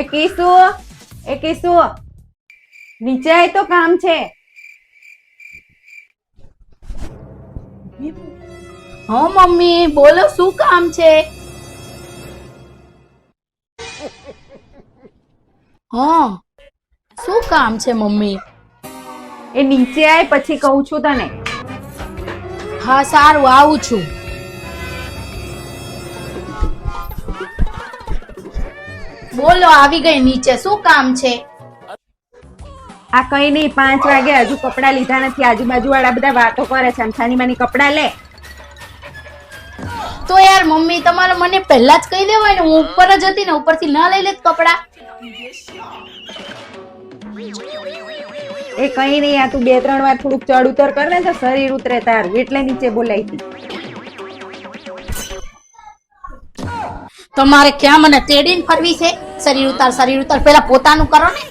એ કીસુ એ કીસુ નીચે આય તો કામ છે. હો મમ્મી બોલો શું કામ છે? હા શું કામ છે મમ્મી? એ નીચે આય પછી કહું છું તને. હા સારું આવું છું. બોલો આવી ગઈ નીચે શું કામ છે? આ કઈ નહીં પાંચ વાગે હજુ કપડા લીધા નથી. આજુબાજુ વાળા બધા વાતો કરે છે. છાની માની કપડા લે. તો યાર મમ્મી તમારે મને પહેલા જ કહી દેવાય ને હું ઉપર જ હતી ને ઉપરથી ના લઈ લેત કપડા. એ કઈ નહીં આ તું બે ત્રણ વાર થોડુંક ચડ ઉતર કર ને તો શરીર ઉતરે તારું. એટલે નીચે બોલાઈ હતી. તમારે ક્યાં મને તેડીને ફરવી છે? શરીર ઉતાર શરીર ઉતાર. પેલા પોતાનું કરો ને.